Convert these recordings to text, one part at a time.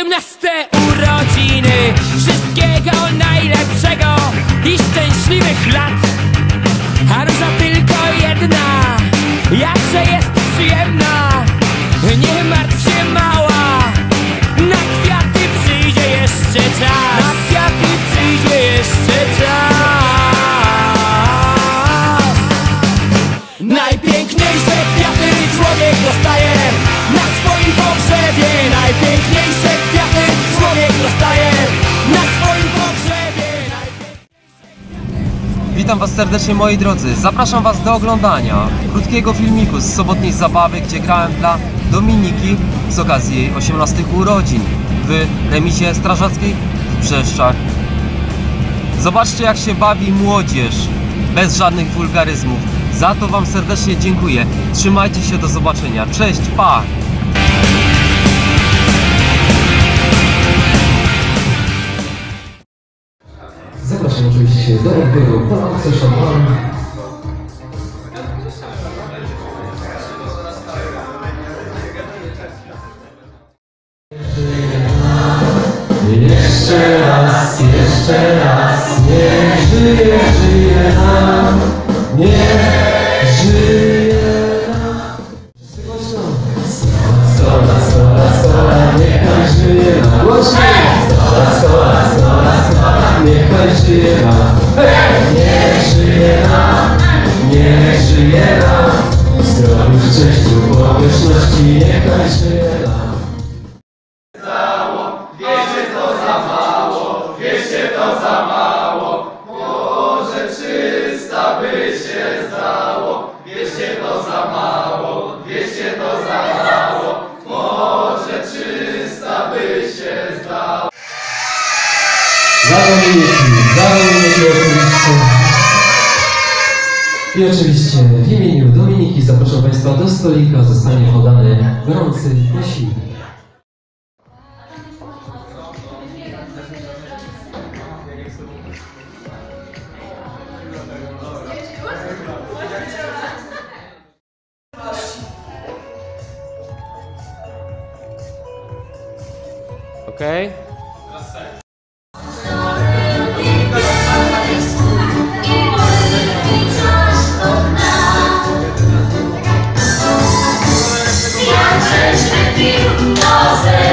osiemnaste urodziny. Wszystkiego najlepszego i szczęśliwych lat. A róża tylko jedna, jakże jest przyjemna. Nie martw się mała, na kwiaty przyjdzie jeszcze czas. Na kwiaty przyjdzie jeszcze czas. Najpiękniejsze kwiaty człowiek dostaje. Na swoim pogrzebie Najpiękniejsze Witam Was serdecznie moi drodzy. Zapraszam Was do oglądania krótkiego filmiku z sobotniej zabawy, gdzie grałem dla Dominiki z okazji jej 18 urodzin w remizie strażackiej w Brzeszczach. Zobaczcie jak się bawi młodzież, bez żadnych wulgaryzmów. Za to Wam serdecznie dziękuję. Trzymajcie się, do zobaczenia. Cześć, pa! Zapraszam oczywiście do odbioru kolację żyje nam. Niech żyje nam, niech żyje nam. Zdrowiu, szczęściu, pomyślności, niech żyje nam. Za Oczywiście w imieniu Dominiki zapraszam Państwa do stolika. Zostanie podany gorący posiłek. Brasil, nós.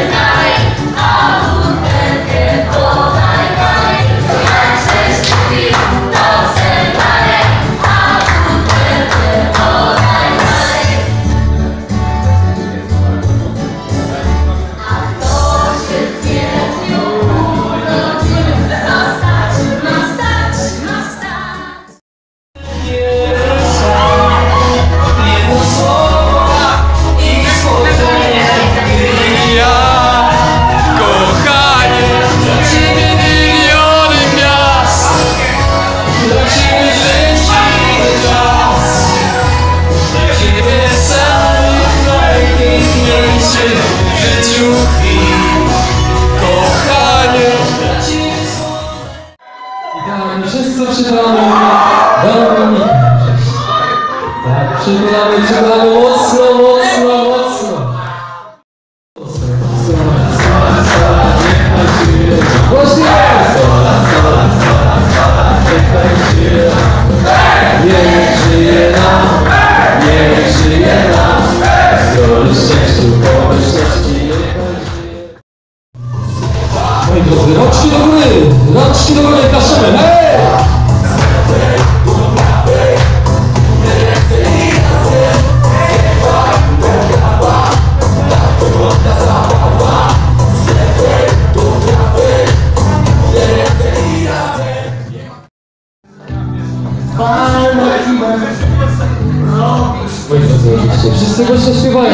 Wszyscy głośno śpiewają.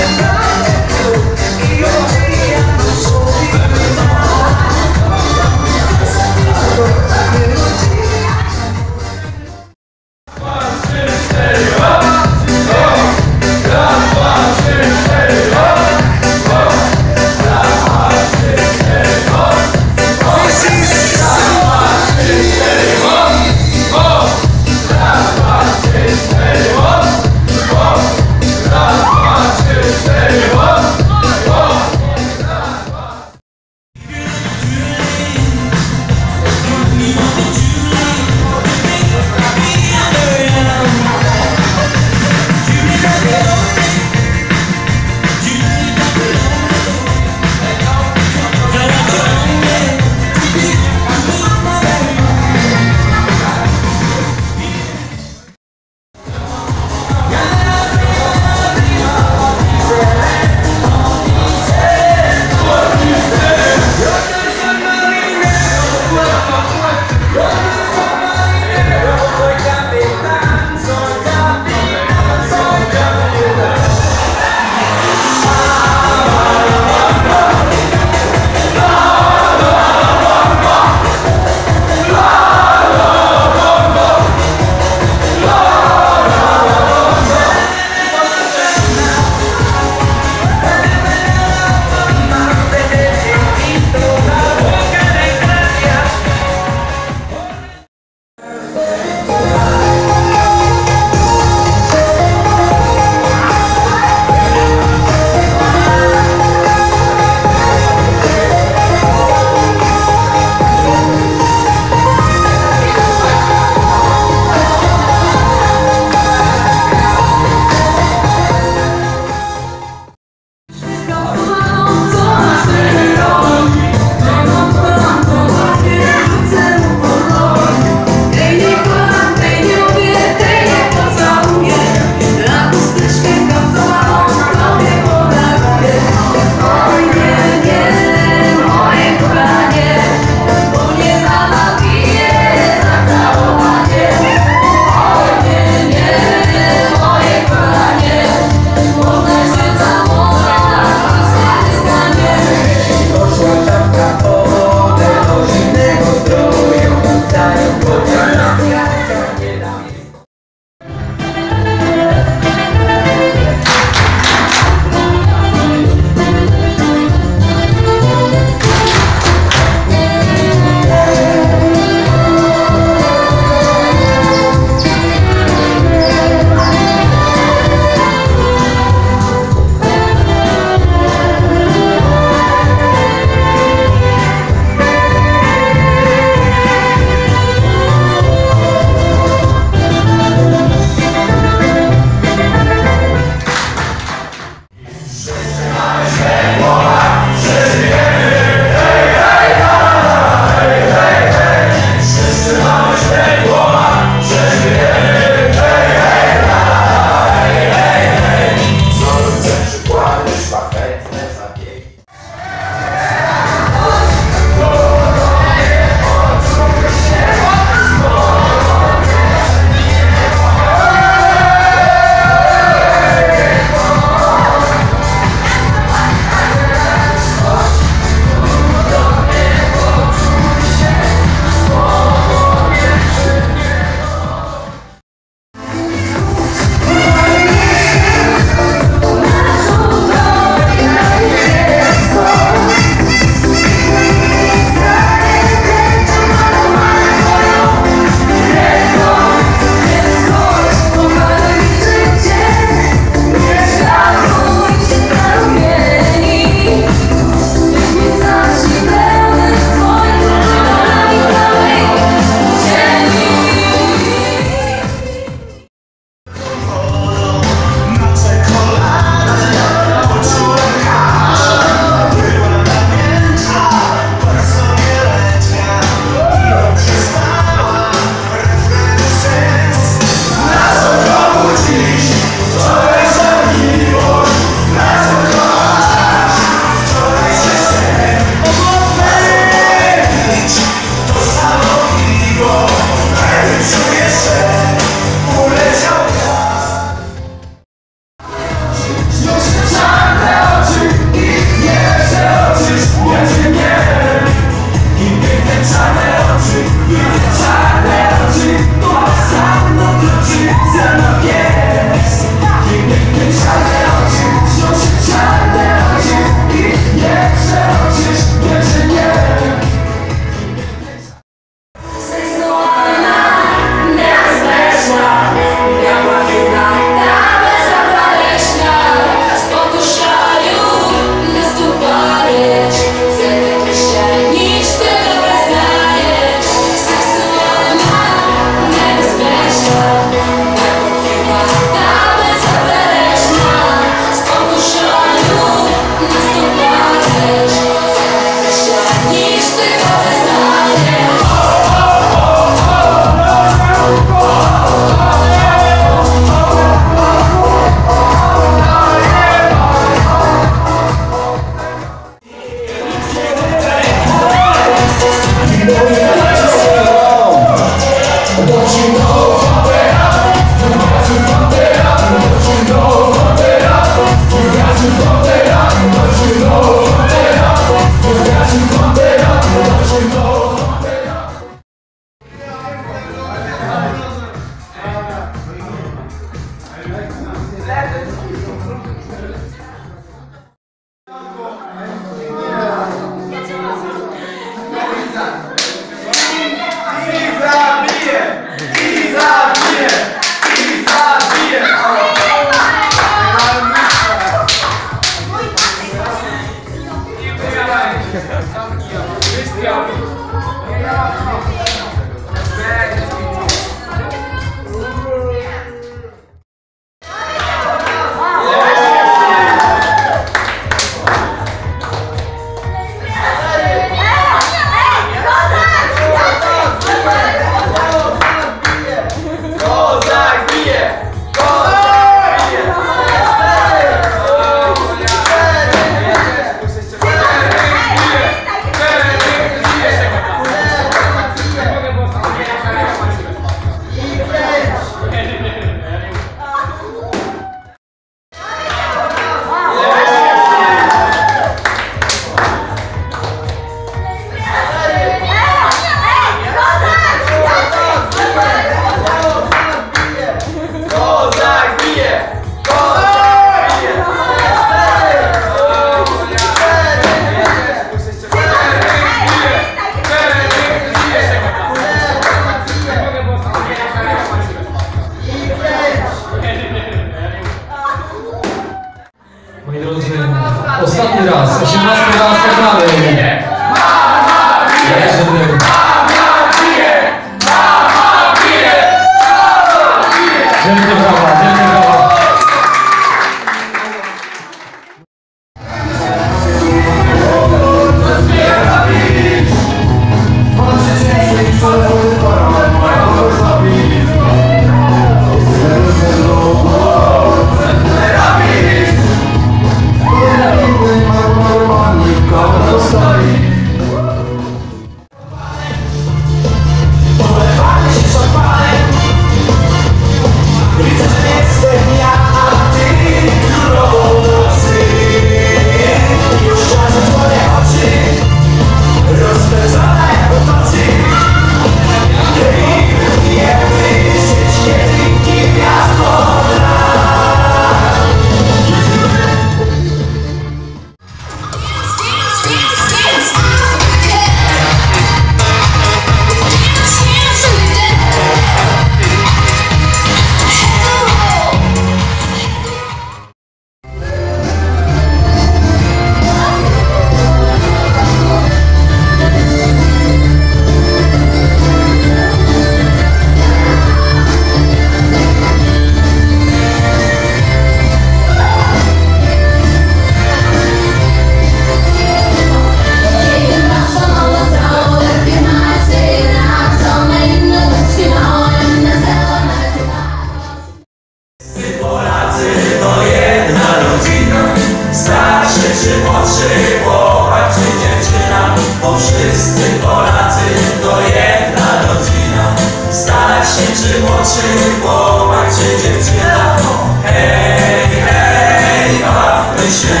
Africa, the